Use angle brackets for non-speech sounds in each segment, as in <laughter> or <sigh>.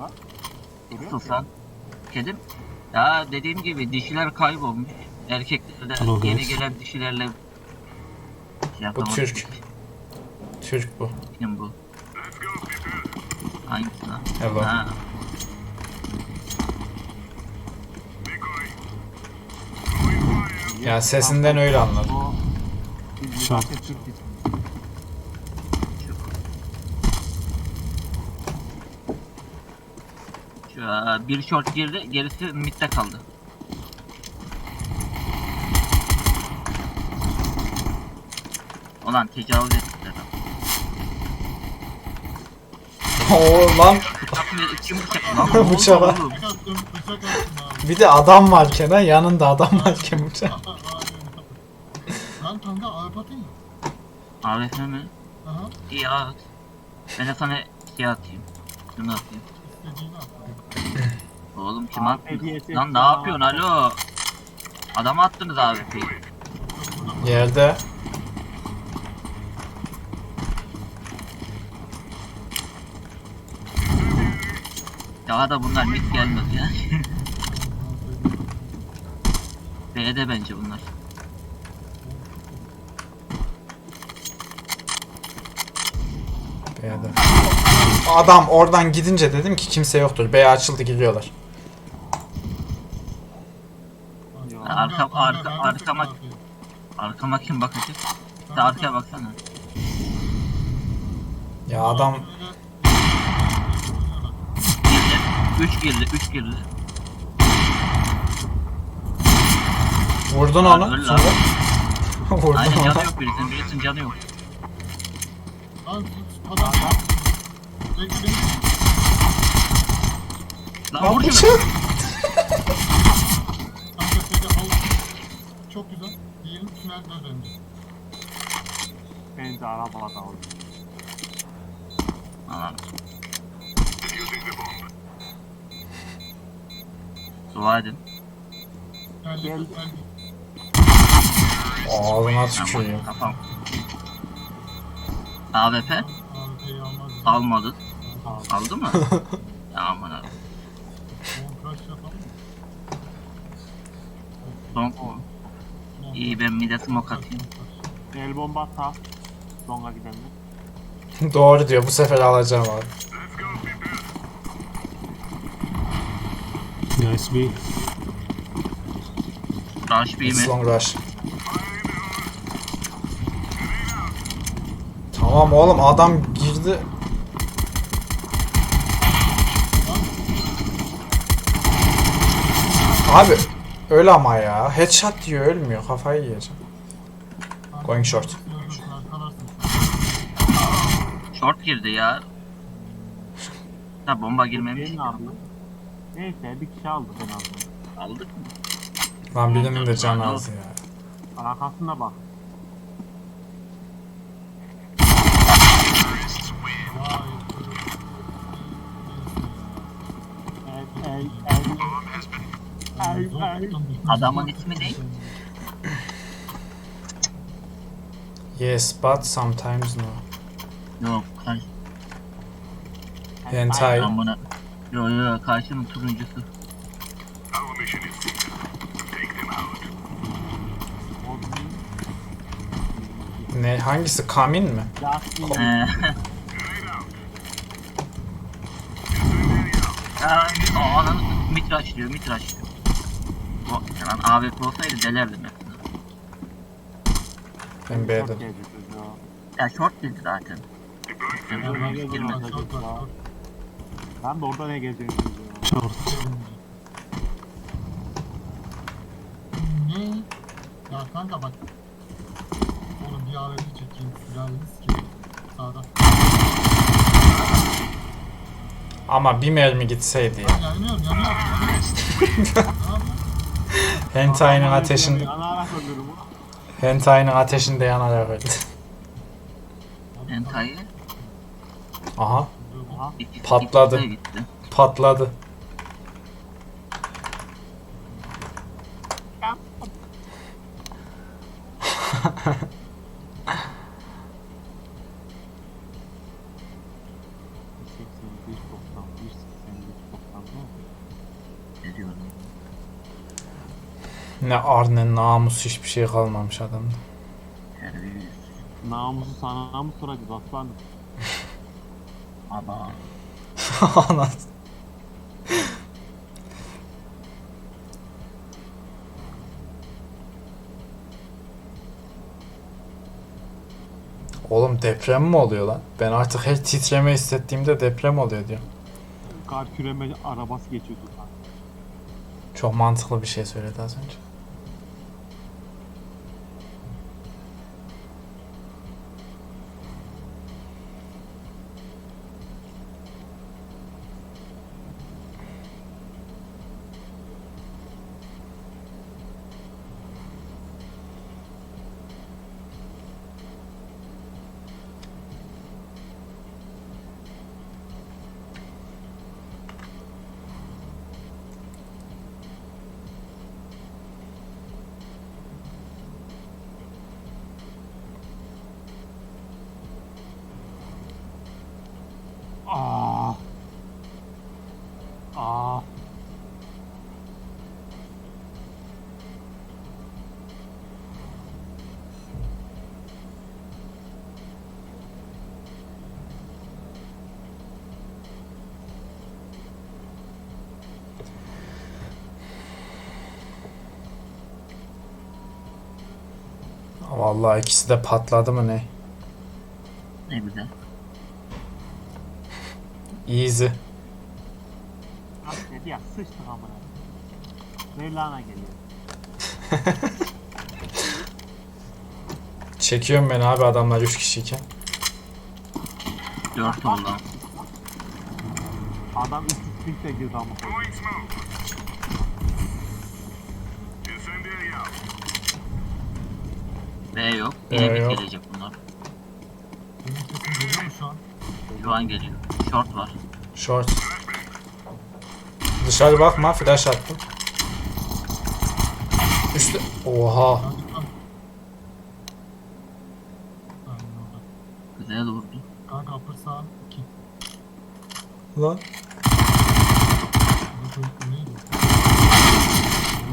orada? Duruyor Susan. Kedim. Ya dediğim gibi dişiler kaybolmuş. Erkekler de Hello yeni guys. gelen dişilerle şey Bu yapamadık. Türk. Türk bu. Kim bu? Hangisi lan? Hello. Ha. Ya sesinden öyle anladım. O biz Türk biz. Şu, aa, bir short girdi, gerisi midde kaldı. Ulan tecavüz ettiler. <laughs> Oo lan? Kim bıçak? Lan ne oldu Bıçağa. oğlum? Bıçak attım, bıçak attım abi. bir de adam varken ha yanında adam varken bıçak. Lan <laughs> kanka AWP atayım mı? AWP mi? Aha, İyi at. Ben de sana şey atayım. Şunu atayım. istediğini at. Oğlum kim Aa, attı? hediyesi Lan ne ya. yapıyorsun alo? Adama attınız AWP'yi. Yerde. Daha da bunlar mid gelmez ya. <laughs> B'de bence bunlar. B'de. Adam oradan gidince dedim ki kimse yoktur. B açıldı giriyorlar. Arka- arka- arkama-. Arkama kim? Bir de Kanka, arkaya baksana. Ya adam böyle- Girdi. 3 girdi, 3 girdi. vurdun onu. öl lan. <laughs> vurdun Aynen onu. canı yok birisinin, birisinin canı yok. Lan tut, adam. Beni. Lan vur. Kanka seni al. Çok güzel. Diyelim tünel göz önce. Bence arabada oldu. Aman. Dua edin. Geldi, Geldi. geldi. Ağzına tükürüyor. kafam. AWP AWP'yi almaz. ya. almadı. Aldı. Aldı mı? <laughs> ya aman abi. Son Tamam. iyi ben mide smoke atayım. El bomba sağ. Songa gidenler. <laughs> Doğru diyor bu sefer alacağım abi. Guys B. Rush B It's mi? long rush. Tamam oğlum adam girdi. Abi öl ama ya. Headshot diyor ölmüyor. Kafayı yiyeceğim. Going short. Short girdi ya. Ha bomba girmemiş. Benim? Neyse bir kişi aldı ben aldım. Aldık mı? Lan birinin de canı az ya. Arkasına bak. Vay. El el el. Ay, Zor ay. tuttum. Adamın ismi ne? Yes but sometimes no. Yok karşı. Hentai. Ben buna. Yo yo karşının turuncusu. Ne hangisi kamin mi? Ya o ananı mitraş diyor mitraş diyor. O lan AWP olsaydı delerdim. Ben geldi çocuğu. Ya short girdi zaten. Ben de orada ne çocuğu? Short. Ne? Ya kanka bak. Oğlum bir AWP çekeyim. Sülaleniz ki. Sağda. Ama bir mermi gitseydi ya. Yanıyorum, yanıyorum. <laughs> Hentai'nin ateşinde. Hentai'nin ateşinde yanarak öldü. Entay'ı Aha Patladı. patladı. Bir seksen, bir doksan, bir seksen, bir Ne ar ne namus hiçbir şey kalmamış adamda. Namusu sana mı soracağız aslanım? <laughs> Aba. Anas. Oğlum deprem mi oluyor lan? Ben artık her titreme hissettiğimde deprem oluyor diyor. Kar küreme arabası geçiyordu. Çok mantıklı bir şey söyledi az önce. Vallahi ikisi de patladı mı ne? Ne güzel. Easy. Dedi ya sıçtık amına. Mevlana geliyor. <laughs> Çekiyorum ben abi adamlar 3 kişiyken. Dört oldu. Adam 300 pintle girdi ama. B yok. B Yine bir yok. gelecek bunlar. Benim sesim geliyor mu şu an? Şu an geliyor. Short var. Short. Dışarı bakma flash attım. Üstte. Oha. Güzel vurdu. Kanka upper sağ 2. Lan.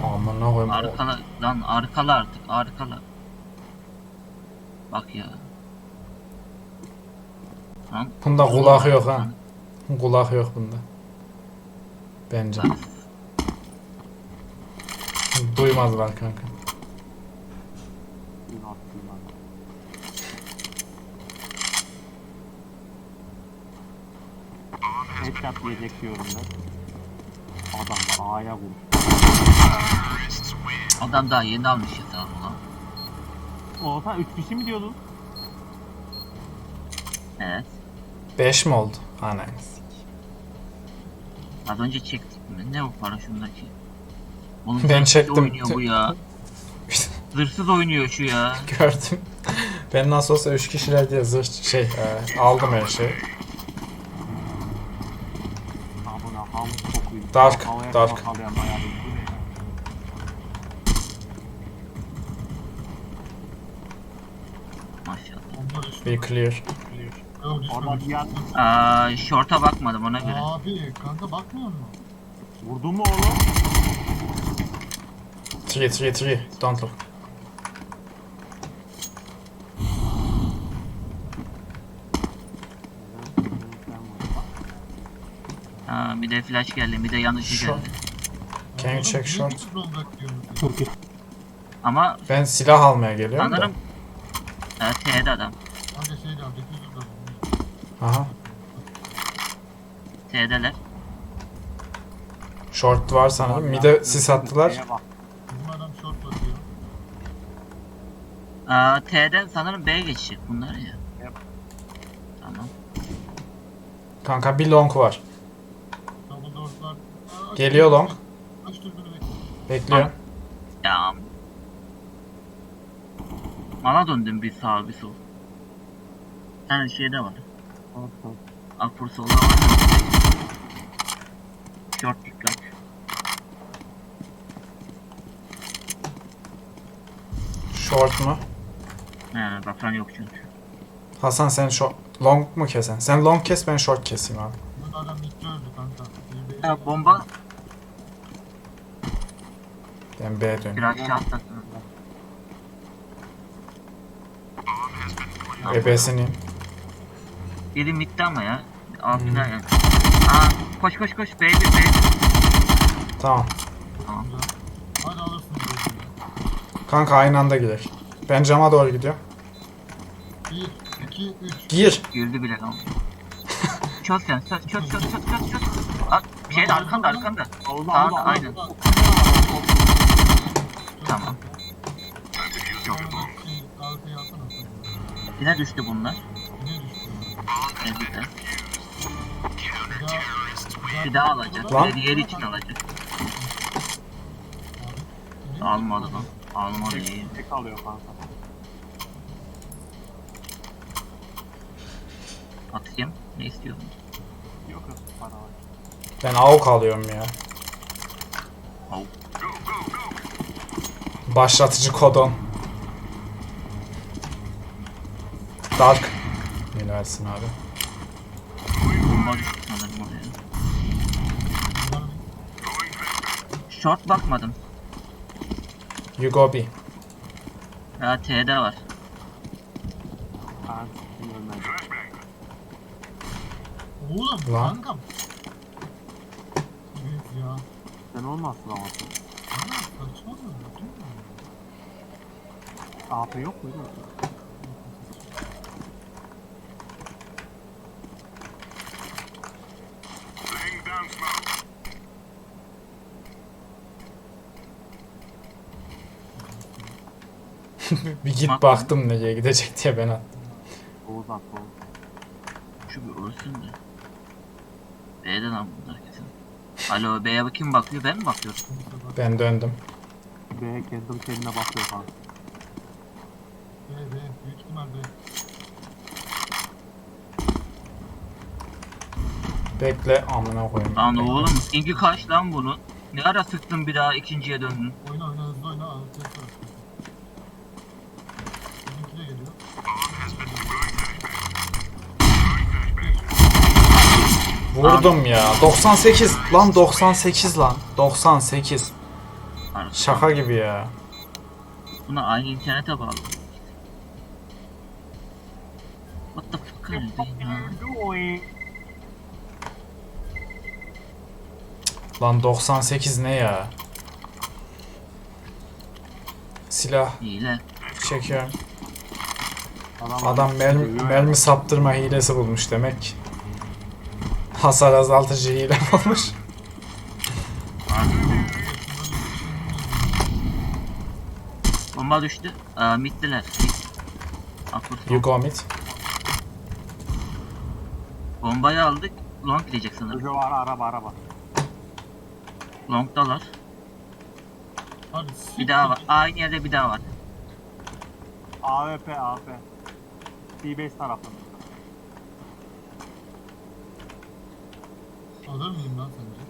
Aman ne koyayım. Arkala lan arkala artık arkala. Bak ya. Lan Bunda kulak yok ha. Kulak yok bunda. Bence. Duymazlar kanka. Headshot yiyecek diyorum ben. Adam da A'ya vurdu. Adam daha yeni almış lan. Oğuzhan 3 kişi mi diyordun? Evet. 5 mi oldu? Anam. Az önce çektik mi? Ne o para şundaki? Oğlum Ben çektim. oynuyor bu ya. <laughs> Zırsız oynuyor şu ya. Gördüm. Ben nasıl olsa 3 kişiler diye zırh şey e, aldım her şeyi. Havlu kokuyor. Dark, Havaya dark. bir- ne ya? Maşallah. Onlar işte. Be clear. Yok düşmemiş. Orada bir yer Aa, short'a bakmadım ona göre. Abi kanka bakmıyor musun? vurdu mu oğlum? 3 3 3. Don't look. Aa, bir de flash geldi, bir de yanıcı Short. geldi. Can you check short? Ama Ben silah almaya geliyorum da. sanırım Evet, T'de adam. Kanka şey de abi 900 lira. Aha. T'deler. Short var sanırım. Mide sis attılar. Bizim adam short. Aa, T'den sanırım B'ye geçecek bunlar ya. Yep. Tamam. Kanka bir long var. Double door'lar. Aa, aç Geliyor long. Aç bekle. Bekliyorum. Ya. Bana döndüm bir sağ bir sol. Tane şeyde var. Akpur solda var. Short dikkat. Short mu? He, bakan yok çünkü. Hasan sen short long mu kesen? Sen long kes ben short keseyim abi. Bu adam midde öldü kanka. Ya bomba Ben B dönüyorum. Bir aşağı atlasın. Ebesini. Biri midde ama ya. Altına yani. Aa, koş koş koş. B1 B1. Tamam. Tamam. Hadi alırsın. Kanka aynı anda gidelim. Ben cama doğru gidiyorum. 1, 2, 3. Gir. Girdi bile tamam. çöz sen. Çöz çöz çöz çöz çöz çöz. Aa, şey de arkanda arkanda. Oldu Sağda oldu. aynen. Tamam. Yine düştü bunlar. Ezikler. Bir daha, alacak. Lan. Bir de diğeri için alacak. Almadı lan. Almadı iyi. Tek alıyor kanka. Atayım. Ne istiyorsun? Yok yok para var. Ben AUK alıyorum ya. Avuk. Başlatıcı kodon. Dark. Ne versin abi? Bomba düştü sanırım oraya. Short bakmadım. You go B. Ya T'de var. Ben. Oğlum Lan. kankam. Evet ya. Sen olmazsın ama. Ana saçmalama. değil mi? AP yok muydu? <laughs> Bir git Bak- baktım nereye gidecek diye ben attım. Oğuz at Oğuz. Şu bir ölsün de. B'den al bunlar kesin. Alo B'ye kim bakıyor? Ben mi bakıyorum? Ben döndüm. B kendim kendine bakıyor kanka. B, B. Büyük ihtimal B. Bekle amına koyayım. Lan oğlum ingi kaç lan bunu? Ne ara sıktın bir daha ikinciye döndün? Oyna oyna hızlı oyna. Altı yapar. Bizimki de geliyor. Vurdum ya. 98. Lan 98 lan. 98. Pardon. Şaka gibi ya. Buna aynı internete bağlı. What the fuck are you? Doing. Lan 98 ne ya? Silah Hile. çekiyorum. Adam, Adam mermi, mermi saptırma hilesi bulmuş demek. Hasar azaltıcı hile bulmuş. Bomba düştü. Aa, middiler. Mid. Upper You go mid. Bombayı aldık. Long gidecek sanırım. Çocuğu var araba araba. Long'dalar. Hadi Bir daha var. Aynı yerde bir daha var. AWP AWP. T-base tarafında. Alır mıyım lan sence?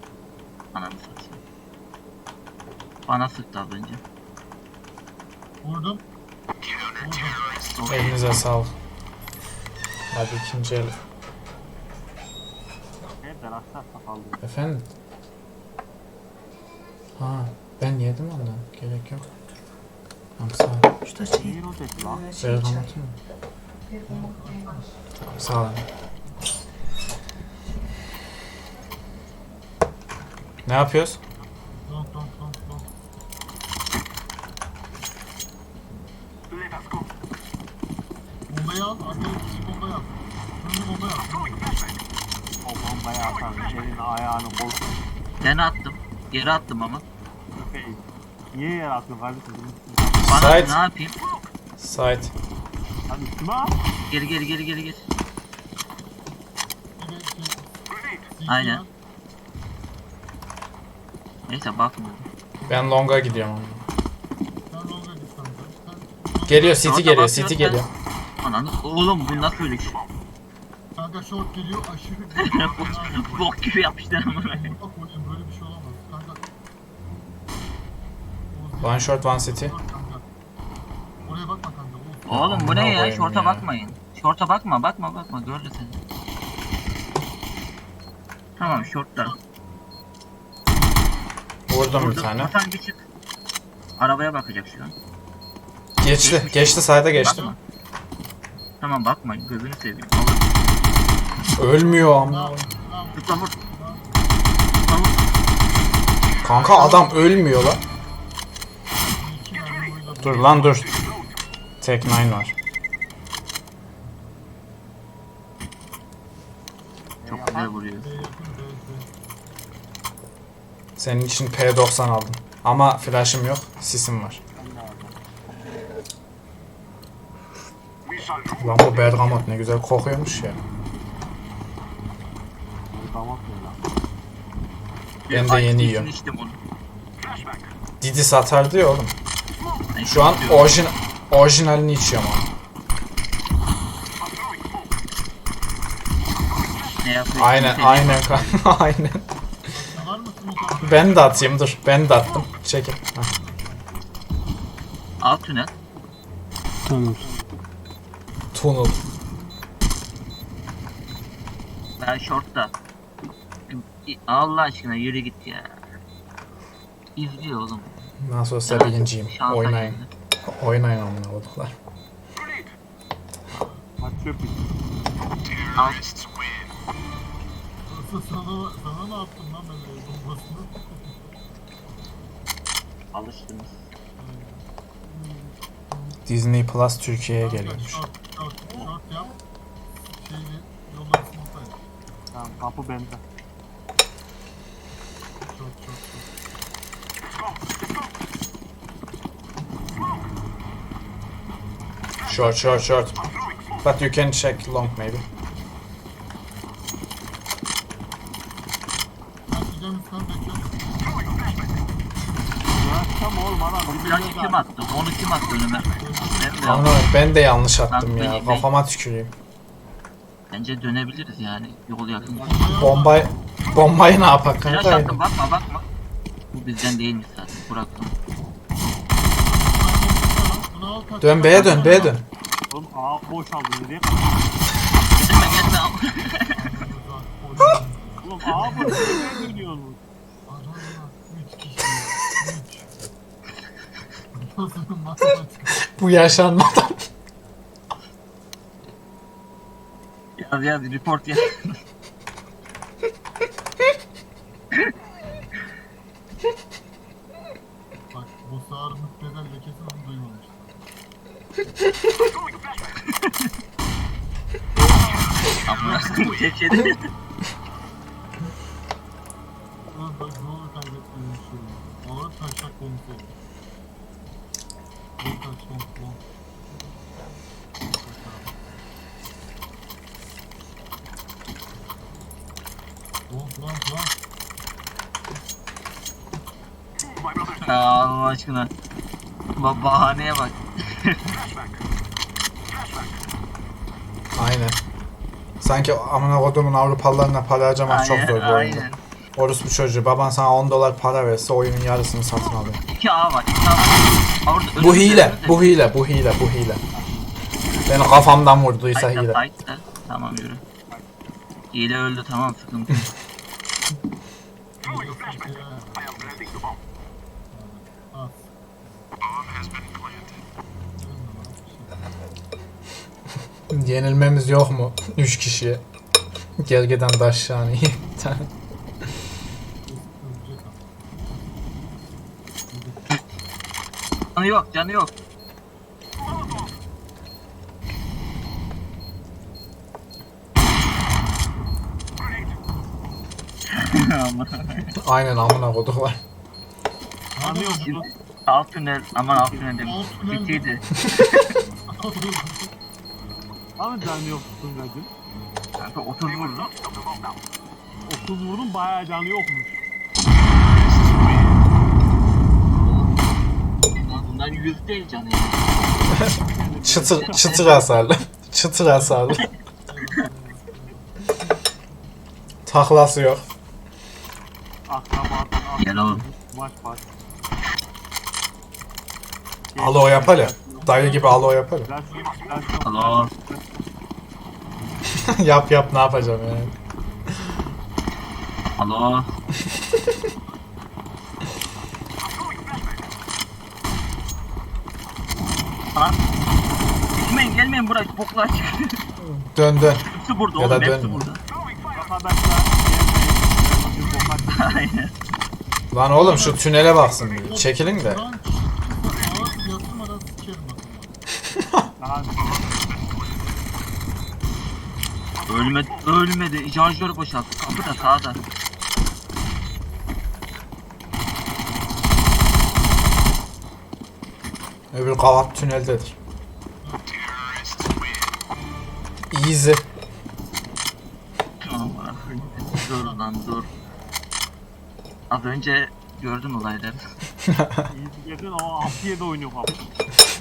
Ananı satayım. Bana sıktı az önce. Vurdum. Vurdum. Elinize sağlık. Hadi ikinci el. Sakallı. Efendim? Ha, ben yedim ondan. Gerek yok. Tamam sağ ol. Neyin o sesi lan? Bergamot'u mu? Tamam sağ ol. Ne yapıyoruz? Long long long long. Bombayı al. Arkaya küçük bombayı al. Önüne bombayı al. O bombayı atan senin ayağını kolsun. Ben attım. Geri attım ama. Köpeği. Niye yer atıyorsun kardeşim? Bana Sait. ne yapayım? Site. Hadi üstüme. Geri geri geri geri geri. Aynen. Neyse bakmıyorum. Ben longa gidiyorum. longa. Sen Geliyor City geliyor City geliyor. Ananı oğlum bu nasıl öyle iş? Kanka short geliyor aşırı <laughs> Bok gibi. Bak oğlum böyle bir şey olamaz. Kanka. Oğuz, One short one city. Kanka. Oraya bakma kanka. Oğuz. Oğlum bu ne Amına ya? koyayım Şorta ya. bakmayın. Şorta bakma bakma bakma gördü seni. Tamam şortlar. Vurdum bir tane. Hasan çık. Arabaya bakacak şu an. Geçti. Geçti sayda geçti. Bakma. Tamam bakma gözünü seveyim. Ölmüyor ama. Zıpla vur. Zıpla vur. Kanka adam ölmüyor lan. Dur lan dur. Tek 9 var. Çok güzel vuruyor. Senin için P90 aldım. Ama flash'ım yok. Sisim var. Lan bu bergamot ne güzel kokuyormuş ya. Damat ne lan? Ben de yeni yiyorum. Didi satardı ya oğlum. Şu an orijin orijinalini içiyorum yapıyor? Aynen aynen <laughs> aynen. Ben de atayım dur. Ben de attım. Çekil. Heh. Alt tünel. Tamam. Tunnel. Ben shortta. Allah aşkına yürü git ya. İzliyor oğlum. Nasıl olsa birinciyim. Şansa Oynayın. geldi. Oynayın amına koduklar. Bak çöp Sana, sana, ne yaptım lan ben el bombasını? Alıştınız. Disney Plus Türkiye'ye geliyormuş. Yap. Tamam kapı bende. Short, short, short. But you can check long maybe. Ya tam oğlum adam. Flaşı kim attı? Onu kim attı önüme? Ben de ben de yanlış attım Ben ya. benim- Kafama tüküreyim. Bence dönebiliriz yani. Yol yakın. Bombayı bombayı ne yapak Flash kanka? attım bakma bakma. Bu bizden değilmiş zaten. Bıraktım. Bunu al kaç. Dön B'ye dön B'ye dön. Oğlum A boş aldı nereye? Getirme getirme. <laughs> Oğlum A boş nereye gidiyorsun? Adamlar 3 kişi. 3. Nasıl matematik? Bu yaşanmadan. Yaz yaz report yaz. Bak bu sağır müptezel lekesi onu duymamış. Amına tek şey değil. Ulan bak ne olur kaybettiğim bir şey olur. Ağır taşak konusu olur. Ağır taş konusu olur. Long long long. Aa, Allah aşkına. Ba bahaneye bak. Aynen. Sanki amına kodumun Avrupalılarına para harcamak çok zor bu oyunda. aynen. Orospu çocuğu baban sana 10 dolar para verse oyunun yarısını satın alıyor. 2 A var. 2 A var. Aa, Orada Bu hile, bu hile, bu hile, bu hile. Beni kafamdan vurduysa hile. da, fight da. Tamam yürü. Hile öldü tamam sıkıntı <laughs> yok. At. Yenilmemiz yok mu? 3 kişiye. Gergeden taş yani. Ölecek <laughs> at. Canı yok canı yok. Aynen amına koduklar. Hadi Yanıyor lan. musun? alt tünel aman alt tünel demiş. Alt <laughs> tünel? Ama canı yok Tungacım. Kanka 30 vurdu. 30 vurun bayağı canı yokmuş. Bunlar 100 değil canı ya. <laughs> Çıtır, çıtır hasarlı. <laughs> çıtır hasarlı. <laughs> Taklası yok. Gel oğlum. Maç maç. Alo yapar Dayı gibi alo yapar ya. Flash yok, flash yok. Alo. <laughs> yap yap ne yapacağım yani. Alo. Lan. Gitmeyin gelmeyin buraya boklar çıkıyor. Dön dön. hepsi burada Ya da oğlum hepsi dönme. burada. Bokar. Aynen. Lan oğlum şu tünele baksın bir. Çekilin de. Lan ağır yatırmadan sikerim bak. Daha Ölmedi, ölmedi. Şarjör boşalttı. Kapı da sağda. Öbür kavat tüneldedir. Easy. Aman dur lan dur. Az önce gördüm olayları. iyi girdin ama 6-7 oynuyor abi.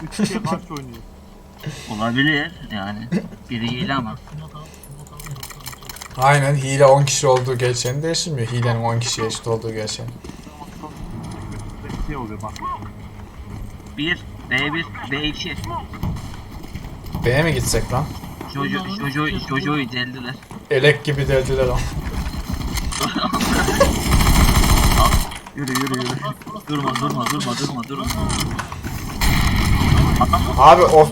3-2'ye karşı oynuyor. Olabilir yani. Biri hile ama. Aynen hile 10 kişi olduğu gerçeğini değiştirmiyor. Hilenin 10 kişiye eşit olduğu gerçeğini. Şey oluyor bak. 1, B1, B2. B'ye mi gitsek lan? Jojo, Jojo, Jojo'yu deldiler. Elek gibi dediler ama. <laughs> Yürü yürü yürü. Durma durma durma durma durma. Abi o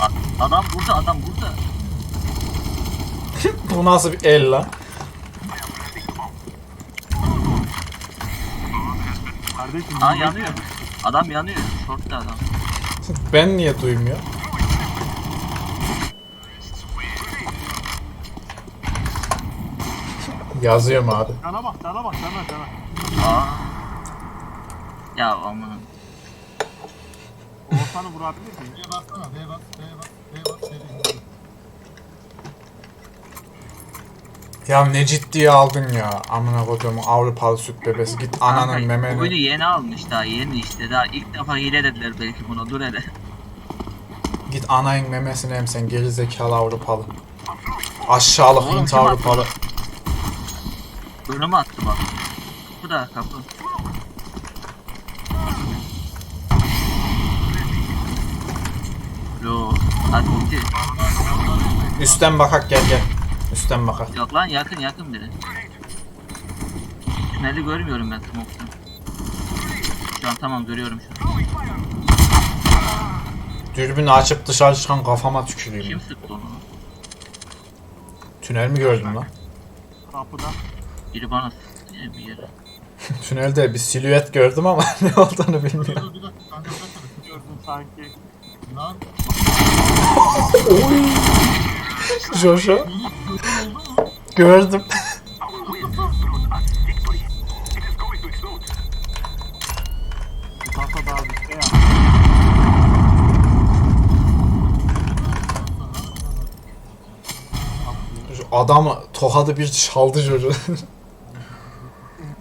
A- Adam burada adam burada. <laughs> bu nasıl bir el lan? Kardeşim. Aa yanıyor. Adam yanıyor. Short'ta adam. Ben niye duymuyor? Yazıyorum abi. Cana bak, cana bak, cana, cana. Aa. Ya aman. Oğuzhan'ı vurabilir miyim? B'ye bassana, B'ye bas, B'ye bas, B'ye bas, B'ye bas. Ya ne ciddiye aldın ya. Amına koduğum Avrupalı süt bebesi. Git ananın Kanka, memeni. Oyunu yeni almış daha yeni işte. Daha ilk defa hile dediler belki buna. Dur hele. Git anayın memesini hem sen geri zekalı Avrupalı. Aşağılık Oğlum, Hint kim? Avrupalı. Önüme attı bak. Bu da kapı. Yo. Hadi bitti. Üstten bakak gel gel. Üstten bakak. Yok lan yakın yakın biri. Tüneli görmüyorum ben smoke'tan. Şu an tamam görüyorum şu an. Dürbünü açıp dışarı çıkan kafama tüküreyim. Kim sıktı onu? Tünel mi gördün lan? Kapıda. Biri bana sıktı bir yere. <laughs> Tünelde bir silüet gördüm ama <laughs> ne olduğunu Dur bilmiyorum. dur kanka bir dakika. Gördüm sanki. Lan, Jojo gördüm. Kasa daha bir çaldı Jojo.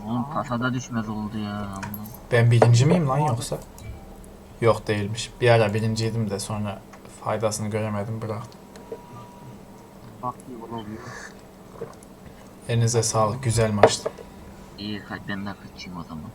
Oğlum kasada düşmez oldu ya. ben birinci miyim lan yoksa? Yok değilmiş. Bir ara birinciydim de sonra faydasını göremedim bıraktım. Elinize sağlık. Güzel maçtı. İyi hadi ben de kaçayım o zaman.